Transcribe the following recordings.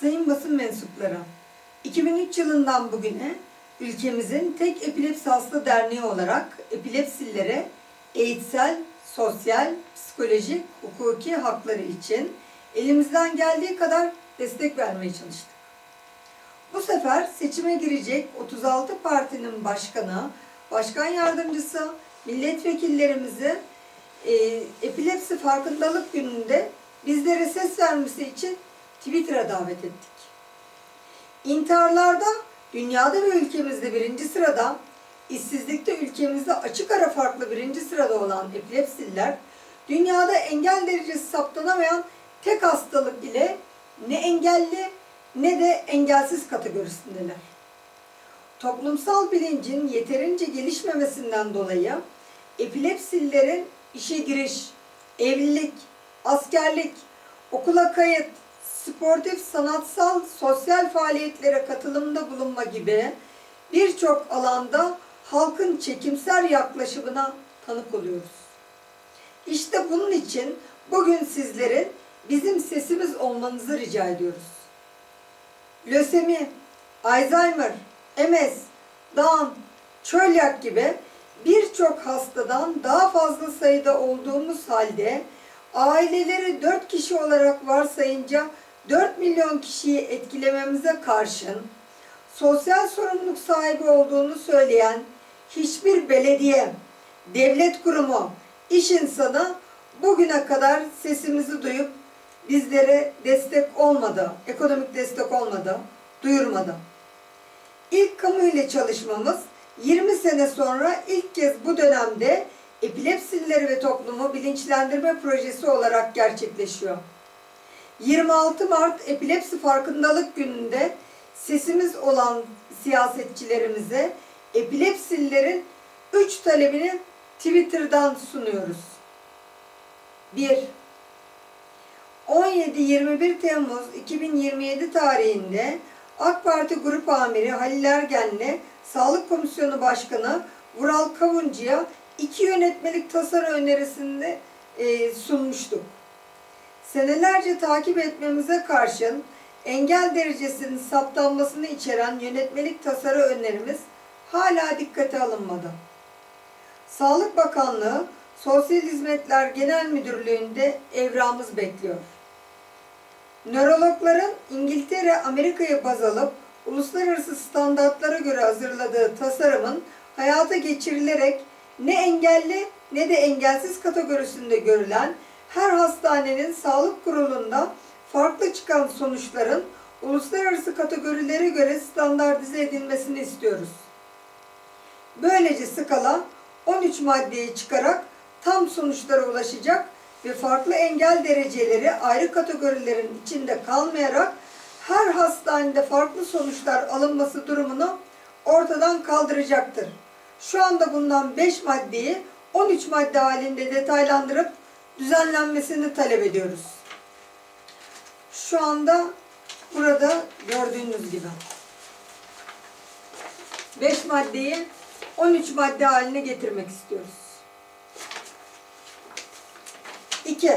Sayın basın mensupları, 2003 yılından bugüne ülkemizin tek epilepsi hasta derneği olarak epilepsilere eğitsel, sosyal, psikolojik, hukuki hakları için elimizden geldiği kadar destek vermeye çalıştık. Bu sefer seçime girecek 36 partinin başkanı, başkan yardımcısı, milletvekillerimizi e, epilepsi farkındalık gününde bizlere ses vermesi için Twitter'a davet ettik. İntiharlarda dünyada ve ülkemizde birinci sırada, işsizlikte ülkemizde açık ara farklı birinci sırada olan epilepsililer, dünyada engel derecesi saptanamayan tek hastalık ile ne engelli ne de engelsiz kategorisindeler. Toplumsal bilincin yeterince gelişmemesinden dolayı epilepsililerin işe giriş, evlilik, askerlik, okula kayıt, sportif, sanatsal, sosyal faaliyetlere katılımda bulunma gibi birçok alanda halkın çekimser yaklaşımına tanık oluyoruz. İşte bunun için bugün sizlerin bizim sesimiz olmanızı rica ediyoruz. Lösemi, Alzheimer, MS, Down, çölyak gibi birçok hastadan daha fazla sayıda olduğumuz halde aileleri 4 kişi olarak varsayınca 4 milyon kişiyi etkilememize karşın sosyal sorumluluk sahibi olduğunu söyleyen hiçbir belediye, devlet kurumu, iş insanı bugüne kadar sesimizi duyup bizlere destek olmadı, ekonomik destek olmadı, duyurmadı. İlk kamu ile çalışmamız 20 sene sonra ilk kez bu dönemde epilepsilileri ve toplumu bilinçlendirme projesi olarak gerçekleşiyor. 26 Mart Epilepsi Farkındalık Günü'nde sesimiz olan siyasetçilerimize epilepsililerin 3 talebini Twitter'dan sunuyoruz. 1. 17-21 Temmuz 2027 tarihinde AK Parti Grup Amiri Halil Ergen'le Sağlık Komisyonu Başkanı Vural Kavuncu'ya iki yönetmelik tasarı önerisinde e, sunmuştuk. Senelerce takip etmemize karşın engel derecesinin saptanmasını içeren yönetmelik tasarı önerimiz hala dikkate alınmadı. Sağlık Bakanlığı Sosyal Hizmetler Genel Müdürlüğü'nde evramız bekliyor. Nörologların İngiltere, Amerika'yı baz alıp uluslararası standartlara göre hazırladığı tasarımın hayata geçirilerek ne engelli ne de engelsiz kategorisinde görülen her hastanenin sağlık kurulunda farklı çıkan sonuçların uluslararası kategorilere göre standartize edilmesini istiyoruz. Böylece skala 13 maddeyi çıkarak tam sonuçlara ulaşacak ve farklı engel dereceleri ayrı kategorilerin içinde kalmayarak her hastanede farklı sonuçlar alınması durumunu ortadan kaldıracaktır. Şu anda bundan 5 maddeyi 13 madde halinde detaylandırıp düzenlenmesini talep ediyoruz. Şu anda burada gördüğünüz gibi 5 maddeyi 13 madde haline getirmek istiyoruz. 2.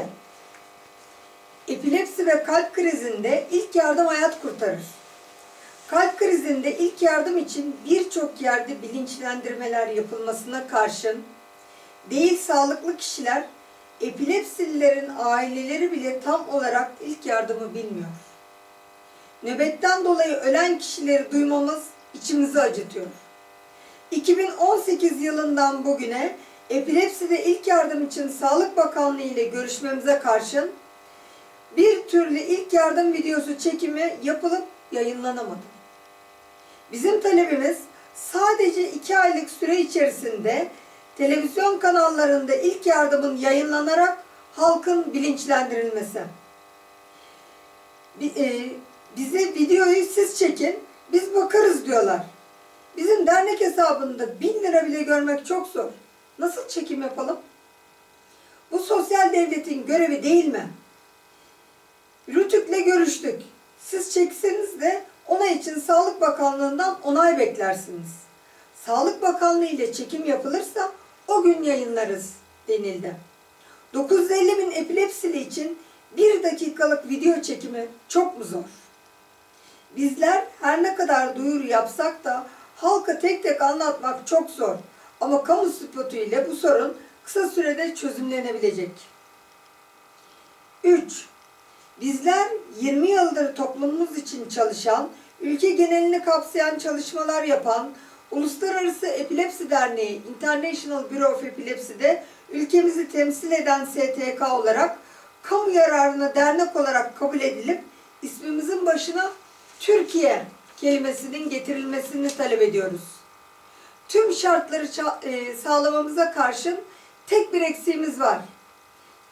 Epilepsi ve kalp krizinde ilk yardım hayat kurtarır. Kalp krizinde ilk yardım için birçok yerde bilinçlendirmeler yapılmasına karşın değil sağlıklı kişiler epilepsililerin aileleri bile tam olarak ilk yardımı bilmiyor. Nöbetten dolayı ölen kişileri duymamız içimizi acıtıyor. 2018 yılından bugüne epilepside ilk yardım için Sağlık Bakanlığı ile görüşmemize karşın bir türlü ilk yardım videosu çekimi yapılıp yayınlanamadı. Bizim talebimiz sadece iki aylık süre içerisinde televizyon kanallarında ilk yardımın yayınlanarak halkın bilinçlendirilmesi. e, Bize videoyu siz çekin, biz bakarız diyorlar. Bizim dernek hesabında bin lira bile görmek çok zor. Nasıl çekim yapalım? Bu sosyal devletin görevi değil mi? Rütük'le görüştük. Siz çekseniz de ona için Sağlık Bakanlığı'ndan onay beklersiniz. Sağlık Bakanlığı ile çekim yapılırsa o gün yayınlarız denildi. 950 bin epilepsili için bir dakikalık video çekimi çok mu zor? Bizler her ne kadar duyuru yapsak da halka tek tek anlatmak çok zor. Ama kamu spotu ile bu sorun kısa sürede çözümlenebilecek. 3. Bizler 20 yıldır toplumumuz için çalışan, ülke genelini kapsayan çalışmalar yapan Uluslararası Epilepsi Derneği International Bureau of Epilepsy'de ülkemizi temsil eden STK olarak kamu yararına dernek olarak kabul edilip ismimizin başına Türkiye kelimesinin getirilmesini talep ediyoruz. Tüm şartları e, sağlamamıza karşın tek bir eksiğimiz var.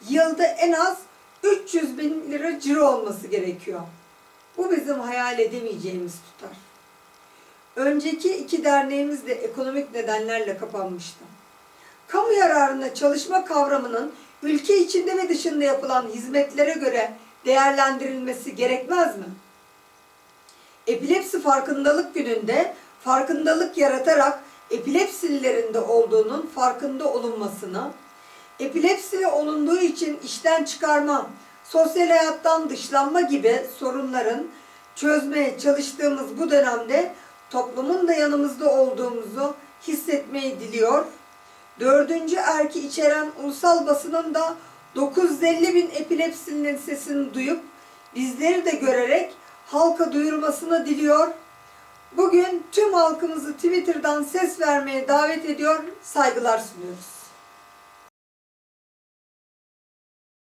Yılda en az 300 bin lira ciro olması gerekiyor. Bu bizim hayal edemeyeceğimiz tutar. Önceki iki derneğimiz de ekonomik nedenlerle kapanmıştı. Kamu yararına çalışma kavramının ülke içinde ve dışında yapılan hizmetlere göre değerlendirilmesi gerekmez mi? Epilepsi farkındalık gününde farkındalık yaratarak epilepsililerin de olduğunun farkında olunmasını, epilepsili olunduğu için işten çıkarma, sosyal hayattan dışlanma gibi sorunların çözmeye çalıştığımız bu dönemde toplumun da yanımızda olduğumuzu hissetmeyi diliyor. Dördüncü erki içeren ulusal basının da 950 bin epilepsilinin sesini duyup bizleri de görerek halka duyurmasını diliyor. Bugün tüm halkımızı Twitter'dan ses vermeye davet ediyor, saygılar sunuyoruz.